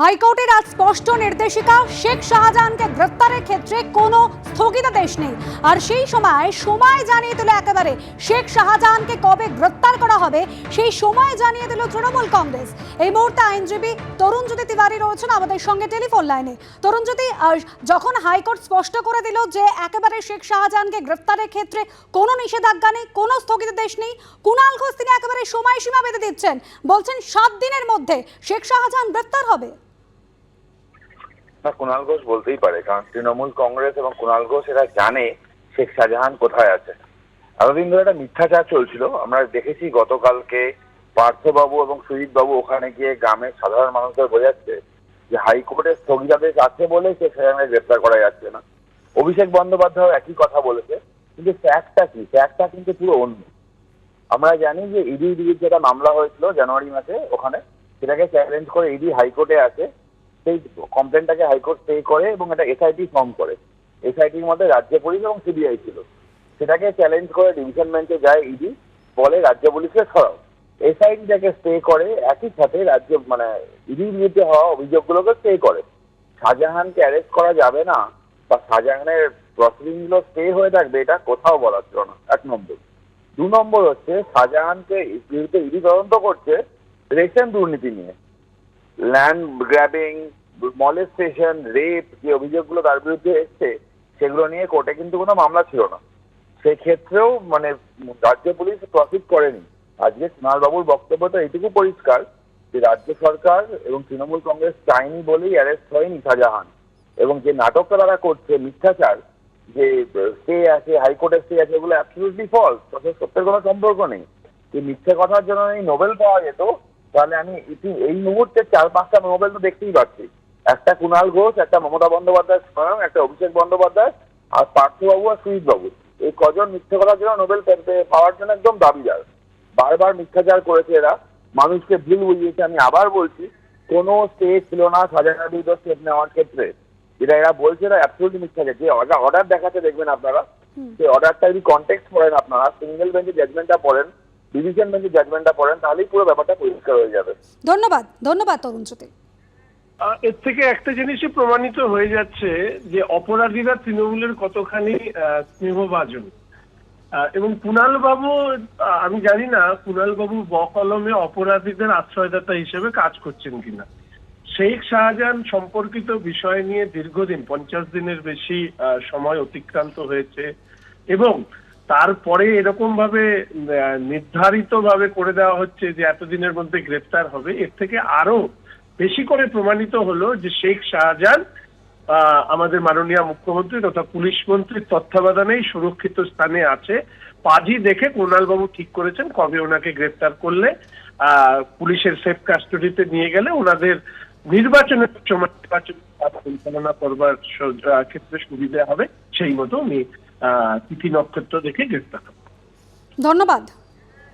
হাইকোর্টের আজ স্পষ্ট নির্দেশিকা শেখ শাহজাহানকে গ্রেফতারের ক্ষেত্রে কোনো স্থগিতাদেশ নেই। আর সেই সময় সময় জানিয়ে দিল একেবারে শেখ শাহজাহানকে কবে গ্রেপ্তার করা হবে সেই সময় জানিয়ে দিল তৃণমূল কংগ্রেস। এই মুহূর্তে আইনজীবী তরুণ তরুণজ্যোতি তিওয়ারি রয়েছেন আমাদের সঙ্গে টেলিফোন লাইনে। তরুণজ্যোতি আহ, যখন হাইকোর্ট স্পষ্ট করে দিল যে একেবারে শেখ শাহজাহানকে গ্রেফতারের ক্ষেত্রে কোনো নিষেধাজ্ঞা নেই কোনো স্থগিতাদেশ নেই কুণাল ঘোষ তিনি একেবারে সময়সীমা বেঁধে দিচ্ছেন। বলছেন সাত দিনের মধ্যে শেখ শাহজাহান গ্রেফতার হবে। না কুণাল ঘোষ বলতেই পারে, কারণ তৃণমূল কংগ্রেস এবং কুণাল ঘোষ এরা জানে শেখ শাহজাহান কোথায় আছে। এতদিন ধরে একটা মিথ্যাচার চলছিল। আমরা দেখেছি গতকালকে পার্থবাবু এবং সুজিত বাবু ওখানে গিয়ে গ্রামের সাধারণ মানুষদের বোঝাচ্ছে যে হাইকোর্টের স্থগিতাদেশ আছে বলে শেখ শাহজাহানকে গ্রেপ্তার করা যাচ্ছে না। অভিষেক বন্দ্যোপাধ্যায় একই কথা বলেছে, কিন্তু ফ্যাক্টটা কি? ফ্যাক্টটা কিন্তু পুরো অন্য। আমরা জানি যে ইডির বিরুদ্ধে একটা মামলা হয়েছিল জানুয়ারি মাসে, ওখানে সেটাকে চ্যালেঞ্জ করে ইডি হাইকোর্টে আছে। সেই কমপ্লেনটাকে হাইকোর্ট পে করে এবং একটা এসআইটি ফর্ম করে। এসআইটির মধ্যে রাজ্য পুলিশ এবং সিবিআই ছিল। সেটাকে চ্যালেঞ্জ করে ডিভিশন বেঞ্চে যায় ইডি বলে রাজ্য পুলিশকে সরাও। এসআইটিটাকে স্টে করে, একই সাথে রাজ্য মানে ইডির বিরুদ্ধে হওয়া অভিযোগগুলোকে স্টে করে। শাহজাহানকে অ্যারেস্ট করা যাবে না, বা শাহজাহানের প্রসিডিংগুলো স্টে হয়ে থাকবে, এটা কোথাও বলা ছিল না। এক নম্বর। দু নম্বর হচ্ছে, শাহজাহানকে বিরুদ্ধে ইডি তদন্ত করছে রেশন দুর্নীতি নিয়ে। ল্যান্ড গ্র্যাবিং মলেস্টেশন রেপ যে অভিযোগগুলো তার বিরুদ্ধে এসছে, সেগুলো নিয়ে কোর্টে কিন্তু কোনো মামলা ছিল না। সেক্ষেত্রেও মানে রাজ্য পুলিশ প্রসিড করেনি। আজকে কুণালবাবুর বক্তব্যটা এইটুকু পরিষ্কার যে রাজ্য সরকার এবং তৃণমূল কংগ্রেস চায়নি বলেই অ্যারেস্ট হয়নি শাহজাহান। এবং যে নাটকটা তারা করছে, মিথ্যাচার, যে স্টে আছে হাইকোর্টে স্টে আছে, এগুলো অ্যাবসলিউটলি ফলস তাদের সত্যের কোনো সম্পর্ক নেই। এই মিথ্যে কথার জন্য এই নোবেল পাওয়া যেত তাহলে আমি ইতি- এই মুহূর্তে চার পাঁচটা নোবেল তো দেখতেই পাচ্ছি। একটা কুণাল ঘোষ একটা মমতা বন্দ্যোপাধ্যায় স্বয়ং একটা অভিষেক বন্দ্যোপাধ্যায় আর পার্থবাবু আর সুজিত বাবু এই কজন মিথ্যে কথার জন্য নোবেল পাওয়ার জন্য একদম দাবিদার। বারবার মিথ্যাচার করেছে এরা। মানুষকে ভুল বুঝিয়েছে। আমি আবার বলছি কোনো স্টে ছিল না সাজানোর বিরুদ্ধে স্টেপ নেওয়ার ক্ষেত্রে। যেটা এরা বলছে না অ্যাবসলিউটলি মিথ্যাচার। যে অর্ডার দেখাতে দেখবেন আপনারা। সেই অর্ডারটা যদি কন্টেক্ট পড়েন আপনারা সিঙ্গেল বেঞ্চে জাজমেন্টটা পড়েন ডিভিশন বেঞ্চে জাজমেন্টটা পড়েন তাহলেই পুরো ব্যাপারটা পরিষ্কার হয়ে যাবে। ধন্যবাদ ধন্যবাদ তরুণজ্যোতি আহ, এর থেকে একটা জিনিসই প্রমাণিত হয়ে যাচ্ছে যে অপরাধীরা তৃণমূলের কতখানি আহ, স্নেহভাজন। আহ, এবং কুণাল বাবু আহ, আমি জানি না কুণাল বাবু বকলমে অপরাধীদের আশ্রয়দাতা হিসেবে কাজ করছেন কিনা। শেখ শাহজাহান সম্পর্কিত বিষয় নিয়ে দীর্ঘদিন পঞ্চাশ দিনের বেশি আহ, সময় অতিক্রান্ত হয়েছে। এবং তারপরে এরকম ভাবে নির্ধারিত ভাবে করে দেওয়া হচ্ছে যে এতদিনের মধ্যে গ্রেফতার হবে, এর থেকে আরও বেশি করে প্রমাণিত হলো যে শেখ শাহজাহান আমাদের মাননীয় মুখ্যমন্ত্রী তথা পুলিশ মন্ত্রীর তত্ত্বাবধানেই সুরক্ষিত স্থানে আছে। পাজি দেখে বাবু ঠিক করেছেন কবে ওনাকে গ্রেফতার করলে পুলিশের সেফ কাস্টডিতে নিয়ে গেলে ওনাদের নির্বাচনের সময় নির্বাচন পরিচালনা করবার ক্ষেত্রে সুবিধা হবে, সেই মতো উনি তিথি নক্ষত্র দেখে গ্রেফতার ধন্যবাদ।